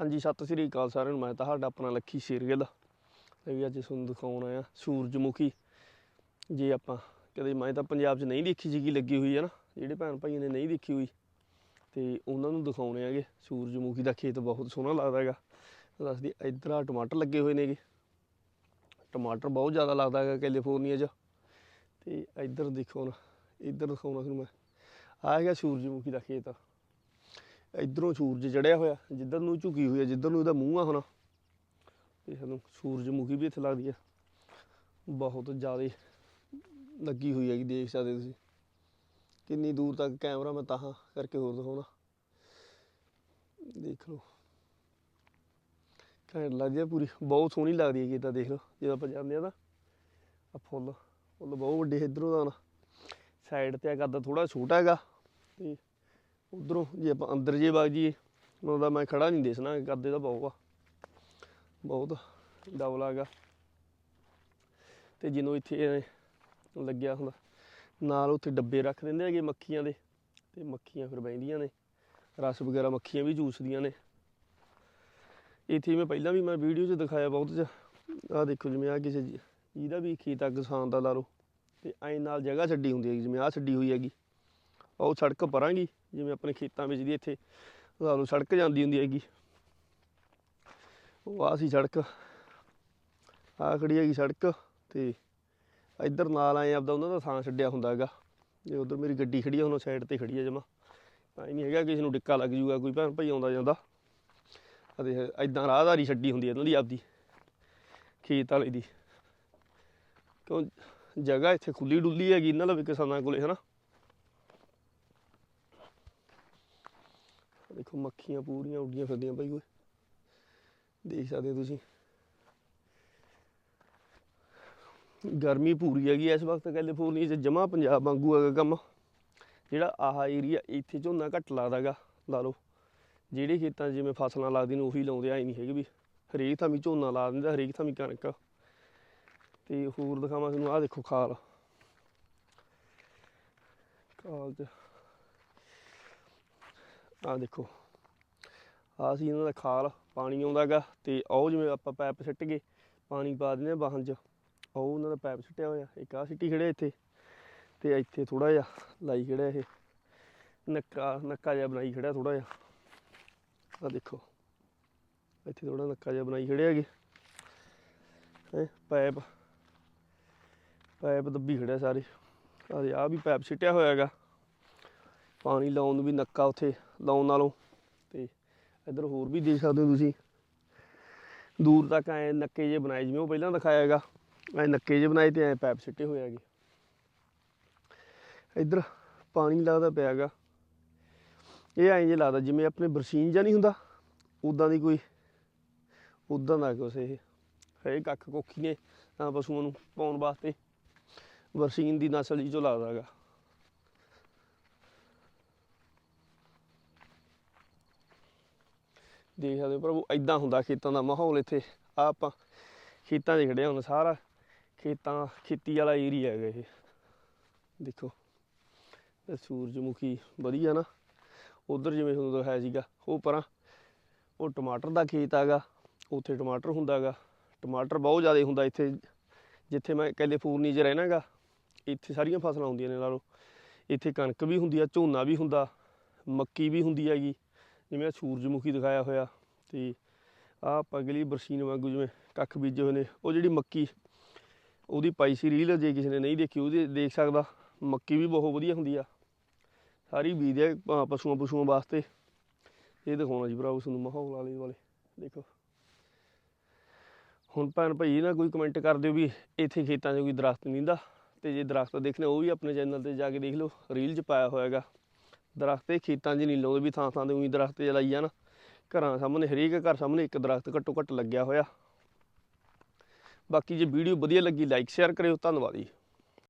ਹਾਂਜੀ, ਸਤਿ ਸ੍ਰੀ ਅਕਾਲ ਸਾਰਿਆਂ ਨੂੰ। ਮੈਂ ਤੁਹਾਡਾ ਆਪਣਾ ਲੱਖੀ ਸ਼ੇਰਗਿੱਲ ਤੇ ਵੀ ਅੱਜ ਤੁਹਾਨੂੰ ਦਿਖਾਉਣ ਆਇਆ, ਸੂਰਜਮੁਖੀ। ਜੇ ਆਪਾਂ ਕਦੇ, ਮੈਂ ਤਾਂ ਪੰਜਾਬ 'ਚ ਨਹੀਂ ਦੇਖੀ ਸੀਗੀ, ਲੱਗੀ ਹੋਈ ਹੈ ਨਾ। ਜਿਹੜੇ ਭੈਣ ਭਾਈ ਨੇ ਨਹੀਂ ਦੇਖੀ ਹੋਈ। ਤੇ ਉਹਨਾਂ ਨੂੰ ਦਿਖਾਉਣੇ ਆਗੇ। ਸੂਰਜਮੁਖੀ ਦਾ ਖੇਤ ਬਹੁਤ ਸੋਹਣਾ ਲੱਗਦਾ ਹੈਗਾ। ਦੱਸਦੀ ਇੱਧਰ ਆ ਟਮਾਟਰ ਲੱਗੇ ਹੋਏ ਨੇਗੇ। ਟਮਾਟਰ ਬਹੁਤ ਜ਼ਿਆਦਾ ਲੱਗਦਾ ਹੈਗਾ ਕੈਲੀਫੋਰਨੀਆ 'ਚ। ਤੇ ਇੱਧਰ ਦੇਖੋ ਨਾ ਇੱਧਰ ਦਿਖਾਉਣਾ ਤੁਹਾਨੂੰ ਮੈਂ। ਆ ਹੈਗਾ ਸੂਰਜਮੁਖੀ ਦਾ ਖੇਤ। ਇਧਰੋਂ ਸੂਰਜ ਚੜਿਆ ਹੋਇਆ, ਜਿੱਧਰ ਨੂੰ ਝੁਕੀ ਹੋਈ ਹੈ ਜਿੱਧਰ ਨੂੰ ਇਹਦਾ ਮੂੰਹ ਆ ਹੁਣ। ਤੇ ਸਾਨੂੰ ਸੂਰਜਮੁਖੀ ਵੀ ਇੱਥੇ ਲੱਗਦੀ ਆ। ਬਹੁਤ ਜ਼ਿਆਦਾ ਲੱਗੀ ਹੋਈ ਹੈਗੀ, ਦੇਖ ਸਕਦੇ ਤੁਸੀਂ। ਕਿੰਨੀ ਦੂਰ ਤੱਕ ਕੈਮਰਾ ਮੈਂ ਤਾਹਾਂ ਕਰਕੇ ਹੋਰ ਦਿਖਾਉਣਾ। ਦੇਖ ਲਓ। ਘੈਂਟ ਲੱਗਦੀ ਹੈ ਪੂਰੀ। ਬਹੁਤ ਸੋਹਣੀ ਲੱਗਦੀ ਹੈਗੀ ਤਾਂ ਦੇਖ ਲਓ। ਜਦੋਂ ਆਪਾਂ ਜਾਂਦੇ ਆ ਤਾਂ ਆ ਫੁੱਲ। ਫੁੱਲ ਬਹੁਤ ਵੱਡੇ ਇਧਰੋਂ ਦਾ ਨਾ ਸਾਈਡ ਤੇ ਆ ਕੱਦ ਥੋੜਾ ਛੋਟਾ ਹੈਗਾ। ਤੇ ਉਧਰੋਂ ਜੇ ਆਪਾਂ ਅੰਦਰ ਜੇ ਵਗ ਜੀਏ ਤਾਂ ਮੈਂ ਖੜਾ ਨਹੀਂ ਦਿਸਣਾ ਕਰਦੇ ਤਾਂ ਬਹੁਤ ਆ। ਬਹੁਤ ਡਬਲ ਹੈਗਾ ਤੇ ਜਿਹਨੂੰ ਇੱਥੇ ਲੱਗਿਆ ਹੁੰਦਾ, ਨਾਲ ਉੱਥੇ ਡੱਬੇ ਰੱਖ ਦਿੰਦੇ ਹੈਗੇ ਮੱਖੀਆਂ ਦੇ, ਤੇ ਮੱਖੀਆਂ ਫਿਰ ਬਹਿੰਦੀਆਂ ਨੇ। ਰਸ ਵਗੈਰਾ ਮੱਖੀਆਂ ਵੀ ਚੂਸਦੀਆਂ ਨੇ। ਇੱਥੇ ਮੈਂ ਪਹਿਲਾਂ ਵੀ ਮੈਂ ਵੀਡੀਓ 'ਚ ਦਿਖਾਇਆ ਬਹੁਤ ਚ। ਆਹ ਦੇਖੋ ਜਿਵੇਂ ਆ ਕਿਸੇ ਜਿਹਦਾ ਵੀ ਖੇਤ ਆ ਕਿਸਾਨ ਦਾ ਲਾ ਲਓ ਤੇ ਐਂ ਨਾਲ ਜਗ੍ਹਾ ਛੱਡੀ ਹੁੰਦੀ ਹੈਗੀ, ਜਿਵੇਂ ਆਹ ਛੱਡੀ ਹੋਈ ਹੈਗੀ। ਉਹ ਸੜਕ ਪਰਾਂਗੀ, ਜਿਵੇਂ ਆਪਣੇ ਖੇਤਾਂ ਵਿੱਚ ਦੀ ਇੱਥੇ। ਲਾ ਲਓ, ਸੜਕ ਜਾਂਦੀ ਹੁੰਦੀ ਹੈਗੀ। ਉਹ ਆ ਸੀ ਸੜਕ। ਆ ਖੜੀ ਹੈਗੀ ਸੜਕ ਤੇ ਇੱਧਰ ਨਾਲ ਆਏ ਆਪਦਾ ਉਹਨਾਂ ਦਾ ਥਾਂ ਛੱਡਿਆ ਹੁੰਦਾ ਹੈਗਾ। ਜੇ ਉਧਰ ਮੇਰੀ ਗੱਡੀ ਖੜੀ ਆ, ਹੁਣ ਸਾਈਡ ਤੇ ਖੜੀ ਆ ਜਮਾ। ਐ ਨਹੀਂ ਹੈਗਾ ਕਿਸੇ ਨੂੰ ਡਿੱਕਾ ਲੱਗ ਜੂਗਾ, ਕੋਈ ਭੈਣ ਭਾਈ ਆਉਂਦਾ ਜਾਂਦਾ। ਅਤੇ ਐਦਾਂ ਰਾਹਦਾਰੀ ਛੱਡੀ ਹੁੰਦੀ ਹੈ ਇਹਨਾਂ ਦੀ ਆਪਦੀ, ਖੇਤ ਵਾਲੇ ਦੀ। ਕਿਉਂ, ਜਗ੍ਹਾ ਇੱਥੇ ਖੁੱਲੀ ਡੁੱਲੀ ਹੈਗੀ ਇਹਨਾਂ ਦਾ ਵੀ ਕਿਸਾਨਾਂ ਕੋਲੇ, ਹਨਾ? ਦੇਖੋ ਮੱਖੀਆਂ ਪੂਰੀਆਂ ਉੱਡੀਆਂ ਫਿਰਦੀਆਂ ਭਾਈ ਓਏ। ਦੇਖ ਸਕਦੇ ਤੁਸੀਂ। ਗਰਮੀ ਪੂਰੀ ਹੈਗੀ ਇਸ ਵਕਤ ਕੈਲੀਫੋਰਨੀਆ 'ਚ, ਜਮਾ ਪੰਜਾਬ ਵਾਂਗੂ ਹੈਗਾ ਕੰਮ। ਜਿਹੜਾ ਆਹ ਏਰੀਆ ਇੱਥੇ ਝੋਨਾ ਘੱਟ ਲੱਗਦਾਗਾ ਲਾ ਲਓ। ਜਿਹੜੇ ਖੇਤਾਂ 'ਚ ਜਿਵੇਂ ਫਸਲਾਂ ਲੱਗਦੀਆਂ ਨੇ ਉਹੀ ਲਾਉਂਦੇ ਆਈ ਨਹੀਂ ਹੈਗੇ ਵੀ। ਹਰੇਕ ਥਾਂ ਵੀ ਝੋਨਾ ਲਾ ਦਿੰਦਾ, ਹਰੇਕ ਥਾਂ ਵੀ ਕਣਕ। ਤੇ ਹੋਰ ਦਿਖਾਵਾਂ ਤੁਹਾਨੂੰ, ਆਹ ਦੇਖੋ ਖਾਲ। ਖਾਲ 'ਚ ਆਹ ਦੇਖੋ। ਆਹ ਸੀ ਇਹਨਾਂ ਦਾ ਖਾਲ, ਪਾਣੀ ਆਉਂਦਾਗਾ ਤੇ ਉਹ ਜਿਵੇਂ ਆਪਾਂ ਪੈਪ ਸਿੱਟ ਗਏ, ਪਾਣੀ ਪਾ ਦਿੰਦੇ ਆ ਵਾਹਨ 'ਚ, ਉਹ ਉਹਨਾਂ ਦਾ ਪੈਪ ਸਿੱਟਿਆ ਹੋਇਆ, ਇੱਕ ਆਹ ਸਿੱਟੀ ਖੜਿਆ ਇੱਥੇ ਤੇ ਇੱਥੇ ਥੋੜਾ ਜਿਹਾ ਲਾਈ ਖੜਿਆ ਇਹ, ਨੱਕਾ ਨੱਕਾ ਜਿਹਾ ਬਣਾਈ ਖੜਿਆ ਥੋੜਾ ਜਿਹਾ। ਆਹ ਦੇਖੋ, ਇੱਥੇ ਥੋੜਾ ਨੱਕਾ ਜਿਹਾ ਬਣਾਈ ਖੜਿਆ ਹੈਗੇ। ਹੈ ਪੈਪ ਪੈਪ ਦੱਬੀ ਖੜਿਆ ਸਾਰੇ। ਆਹ ਆ ਵੀ ਪੈਪ ਸਿੱਟਿਆ ਹੋਇਆ ਹੈਗਾ। ਪਾਣੀ ਲਾਉਣ ਨੂੰ ਵੀ ਨੱਕਾ ਉੱਥੇ ਲਾਉਣ ਨਾਲੋਂ। ਤੇ ਇੱਧਰ ਹੋਰ ਵੀ ਦੇਖ ਸਕਦੇ ਹੋ ਤੁਸੀਂ। ਦੂਰ ਤੱਕ ਐ ਨੱਕੇ ਜੇ ਬਣਾਏ, ਜਿਵੇਂ ਉਹ ਪਹਿਲਾਂ ਦਿਖਾਇਆ ਹੈਗਾ। ਐ ਨੱਕੇ ਜੇ ਬਣਾਏ ਤੇ ਐ ਪੈਪ ਸਿੱਟੇ ਹੋਏ ਹੈਗੇ। ਇੱਧਰ ਪਾਣੀ ਲੱਗਦਾ ਪਿਆ ਹੈਗਾ। ਇਹ ਐਂ ਜੇ ਲੱਗਦਾ ਜਿਵੇਂ ਆਪਣੇ ਬਰਸੀਨ ਜਾਂ ਨਹੀਂ ਹੁੰਦਾ। ਉਦਾਂ ਦੀ ਕੋਈ ਉਦਾਂ ਦਾ ਕੁਛ ਇਹ। ਹੈ ਕੱਖ ਕੋਖੀ ਨੇ ਤਾਂ ਪਸ਼ੂਆਂ ਨੂੰ ਪਾਉਣ ਵਾਸਤੇ। ਬਰਸੀਨ ਦੀ ਨਸਲ ਜੀ ਚੋਂ ਲੱਗਦਾ ਹੈਗਾ। ਦੇਖ ਸਕਦੇ ਹੋ ਪ੍ਰਭੂ ਐਦਾਂ ਹੁੰਦਾ ਖੇਤਾਂ ਦਾ ਮਾਹੌਲ ਇੱਥੇ। ਆ ਆਪਾਂ ਖੇਤਾਂ 'ਚ ਖੜੇ ਹੁਣ ਸਾਰਾ। ਖੇਤਾਂ, ਖੇਤੀ ਵਾਲਾ ਏਰੀਆ ਹੈਗਾ ਇਹ। ਦੇਖੋ ਸੂਰਜਮੁਖੀ ਵਧੀਆ ਨਾ। ਉਧਰ ਜਿਵੇਂ ਤੁਹਾਨੂੰ ਦਿਖਾਇਆ ਸੀਗਾ, ਉਹ ਪਰਾਂ, ਉਹ ਟਮਾਟਰ ਦਾ ਖੇਤ ਹੈਗਾ। ਉੱਥੇ ਟਮਾਟਰ ਹੁੰਦਾ ਹੈਗਾ। ਟਮਾਟਰ ਬਹੁਤ ਜ਼ਿਆਦਾ ਹੁੰਦਾ ਇੱਥੇ। ਜਿੱਥੇ ਮੈਂ ਕੈਲੀਫੋਰਨੀਆ 'ਚ ਰਹਿਣਾਗਾ ਇੱਥੇ ਸਾਰੀਆਂ ਫਸਲਾਂ ਹੁੰਦੀਆਂ ਨੇ ਲਾ ਲਓ। ਇੱਥੇ ਕਣਕ ਵੀ ਹੁੰਦੀ ਆ, ਝੋਨਾ ਵੀ ਹੁੰਦਾ, ਮੱਕੀ ਵੀ ਹੁੰਦੀ ਹੈਗੀ। ਜਿਵੇਂ ਸੂਰਜਮੁਖੀ ਦਿਖਾਇਆ ਹੋਇਆ ਤੇ ਆਹ ਪਗਲੀ ਬਰਸੀਨ ਵਾਂਗੂ ਜਿਵੇਂ ਕੱਖ ਬੀਜੇ ਹੋਏ ਨੇ, ਉਹ ਜਿਹੜੀ ਮੱਕੀ, ਉਹਦੀ ਪਾਈ ਸੀ ਰੀਲ, ਜੇ ਕਿਸੇ ਨੇ ਨਹੀਂ ਦੇਖੀ ਉਹਦੇ ਦੇਖ ਸਕਦਾ, ਮੱਕੀ ਵੀ ਬਹੁਤ ਵਧੀਆ ਹੁੰਦੀ ਆ। ਸਾਰੀ ਬੀਜਦੇ ਆ ਪਸ਼ੂਆਂ ਪਸ਼ੂਆਂ ਵਾਸਤੇ। ਇਹ ਦਿਖਾਉਣਾ ਜੀ ਭਰਾਓ ਤੁਹਾਨੂੰ ਮਾਹੌਲ ਵਾਲੇ ਵਾਲੇ, ਦੇਖੋ। ਹੁਣ ਭੈਣ ਭਾਈ ਨਾ ਕੋਈ ਕਮੈਂਟ ਕਰ ਦਿਓ ਵੀ ਇੱਥੇ ਖੇਤਾਂ 'ਚ ਕੋਈ ਦਰਖਤ ਨਹੀਂ ਦਾ ਤੇ ਜੇ ਦਰਖਤ ਦੇਖਣੇ ਉਹ ਵੀ ਆਪਣੇ ਚੈਨਲ ਤੇ ਜਾ ਕੇ ਦੇਖ ਲਓ ਰੀਲ 'ਚ ਪਾਇਆ ਹੋਇਆ ਹੈਗਾ। ਦਰਖਤ ਇਹ ਖੇਤਾਂ 'ਚ ਨਹੀਂ ਲਾਉਂਦੇ ਵੀ ਥਾਂ ਥਾਂ ਤੇ ਉਹੀ ਦਰਖਤ ਜਲਾਈ ਜਾਣ। ਘਰਾਂ ਸਾਹਮਣੇ, ਹਰੇਕ ਘਰ ਸਾਹਮਣੇ ਇੱਕ ਦਰਖਤ ਘੱਟੋ ਘੱਟ ਲੱਗਿਆ ਹੋਇਆ। ਬਾਕੀ ਜੇ ਵੀਡੀਓ ਵਧੀਆ ਲੱਗੀ ਲਾਈਕ ਸ਼ੇਅਰ ਕਰਿਓ। ਧੰਨਵਾਦ ਜੀ।